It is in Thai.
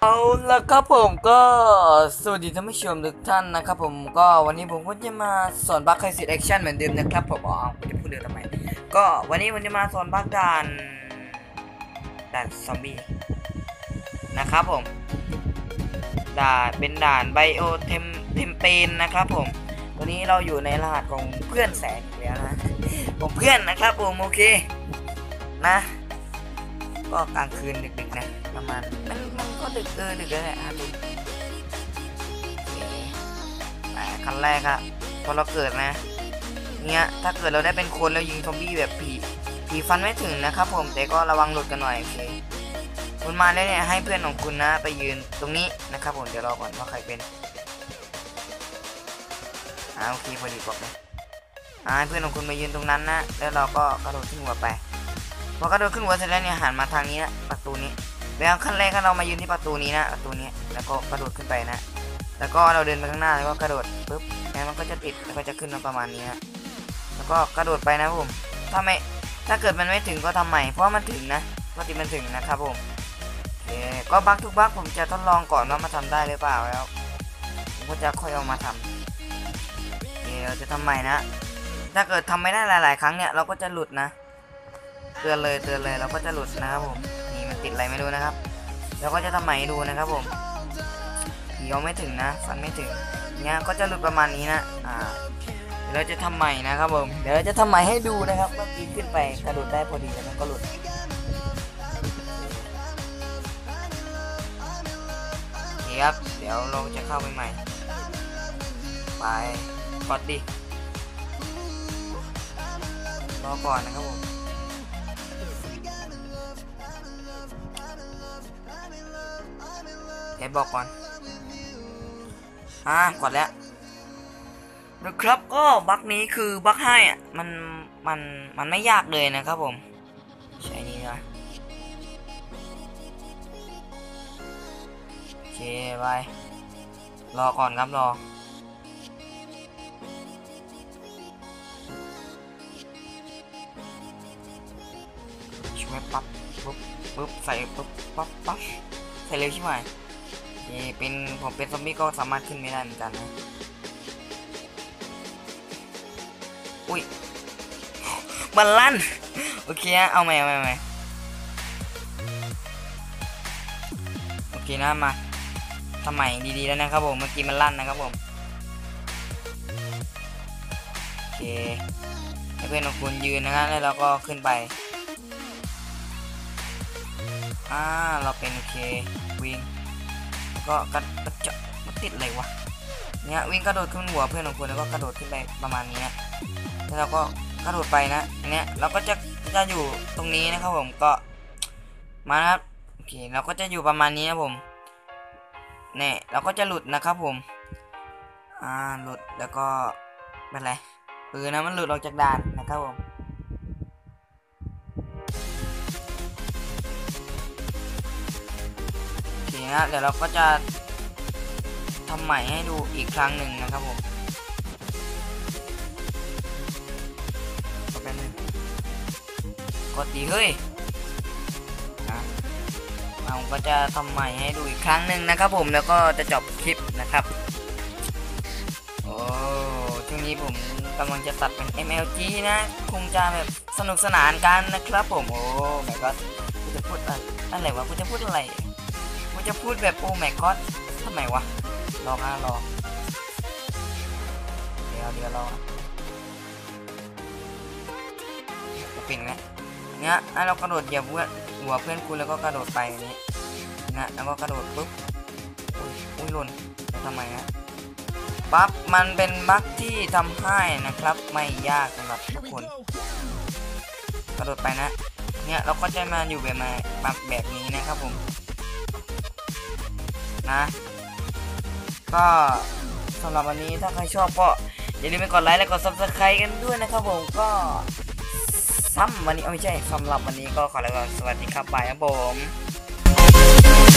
นะครับผมก็สวัสดีท่านผู้ชมทุกท่านนะครับผมก็วันนี้ผมก็จะมาสอนบัคไคซิตแอคชั่นเหมือนเดิมนะครับผมอ๋อจะพูดเรื่องทำไม ก็วันนี้ผมจะมาสอนบัคด่านด่านซอมบี้นะครับผมด่านเป็นด่านไบโอเทมเทมเปนนะครับผมวันนี้เราอยู่ในรหัสของเพื่อนแสงแล้วนะผมเพื่อนนะครับผมโอเคนะ ก็กลางคืนดึกๆนะประมาณมันมันก็ดึกเออดึกแล้วแหละฮะดูคันแรกอะพอเราเกิดนะเนี้ยถ้าเกิดเราได้เป็นคนแล้วยิงซอมบี้แบบผีผีฟันไม่ถึงนะครับผมแต่ก็ระวังหลุดกันหน่อยโอเคคุณมาแล้วเนี่ยให้เพื่อนของคุณนะ ไปยืนตรงนี้นะครับผมเดี๋ยวรอก่อนว่าใครเป็นอ่าโอเคพอดีบอกเลยอ่าให้เพื่อนของคุณมายืนตรงนั้นนะแล้วเราก็กระโดดขึ้นหัวไป พอกระโดดขึ้นหัวเสร็จแล้วเนี่ยหันมาทางนี้นะประตูนี้แล้วขั้นแรกก็เรามายืนที่ประตูนี้นะประตูนี้แล้วก็กระโดดขึ้นไปนะ แล้วก็เราเดินไปข้างหน้าแล้วก็กระโดดปุ๊บแล้วมันก็จะติดแล้วก็จะขึ้นมาประมาณนี้นะแล้วก็กระโดดไปนะผมถ้าไม่ถ้าเกิดมันไม่ถึงก็ทำใหม่เพราะมันถึงนะปกติมันถึงนะครับผมโอเคก็บักทุกบักผมจะทดลองก่อนว่ามาทำได้หรือเปล่าแล้วผมก็จะค่อยเอามาทำโอเคเราจะทำใหม่นะ ถ้าเกิดทำไม่ได้หลาย ๆ ครั้งเนี่ยเราก็จะหลุดนะ เตือนเลยเตือนเลยเราก็จะหลุดนะครับผมนี่มันติดอะไรไม่รู้นะครับเราก็จะทำใหม่ดูนะครับผมผีเอาไม่ถึงนะฟันไม่ถึงเนี้ยก็จะหลุดประมาณนี้นะอ่าเดี๋ยวเราจะทำใหม่นะครับผมเดี๋ยวเราจะทำใหม่ให้ดูนะครับเมื่อกี้ขึ้นไปกระโดดได้พอดีแล้วมันก็หลุดโอเคครับเดี๋ยวเราจะเข้าไปใหม่ ไปกดดิรอก่อนนะครับผม เดี๋ยวบอกก่อนอ่ากดแล้วนะครับก็บั๊กนี้คือบั๊กให้อะมันมันมันไม่ยากเลยนะครับผม ใช้นี้นะโอเคไปรอก่อนครับรอช่วยปั๊บปุ๊บปุ๊บใส่ปุ๊บปั๊บปั๊บใส่เร็วใช่ไหม นี่เป็นผมเป็นซอมบี้ก็สามารถขึ้นไม่ได้เหมือนกันนะ อุ้ย มันลั่น โอเคนะเอาใหม่เอาใหม่ใหม่โอเคนะมาทำใหม่ดีๆแล้วนะครับผม เมื่อกี้มันลั่นนะครับผม โอเคให้เพื่อนของคุณยืนนะครับแล้วเราก็ขึ้นไปอ่าเราเป็นโอเควิ่ง ก็กระเจาะมันติดอะไรวะเนี่ยวิ่งกระโดดขึ้นหัวเพื่อนของคุณแล้วก็กระโดดขึ้นไปประมาณนี้แล้วเราก็กระโดดไปนะอันเนี้ยเราก็จะจะอยู่ตรงนี้นะครับผมก็มานะครับโอเคเราก็จะอยู่ประมาณนี้นะผมเนี่ยเราก็จะหลุดนะครับผมอ่าหลุดแล้วก็เป็นไรเออนะมันหลุดออกจากด่านนะครับผม โอเคนะเดี๋ยวเราก็จะทำใหม่ให้ดูอีกครั้งหนึ่งนะครับผมก็เป็นงกดดีเฮ้ยนะเราก็จะทำใหม่ให้ดูอีกครั้งหนึ่งนะครับผมแล้วก็จะจบคลิปนะครับโอ้ช่วงนี้ผมกำลังจะตัดเป็น MLG นะ คงจะแบบสนุกสนานกันนะครับผมโอ้ไม่ก็กูจะพูดอะไรอะไรวะกูจะพูดอะไร จะพูดแบบโอ้แม่ก็ทำไมวะรอมารอเดี๋ยวเดี๋ยวรอกูปิ่นแล้วเนี่ยอะเรากระโดดเหยียบเพื่อนหัวเพื่อนคุณแล้วก็กระโดดไปอย่างนี้นะแล้วก็กระโดดปุ๊บอุ้ยอุ้ยหล่นทำไมฮะปั๊บมันเป็นบั๊กที่ทำให้นะครับไม่ยากสำหรับทุกคน กระโดดไปนะ เนี่ยเราก็จะมาอยู่แบบมาแบบแบบนี้นะครับผม นะ ก็สำหรับวันนี้ถ้าใครชอบก็อย่าลืมไปกดไลค์และกด subscribe กันด้วยนะครับผมก็ซ้ำวันนี้เอาไม่ใช่สำหรับวันนี้ก็ขอแล้วก็สวัสดีครับบายครับผม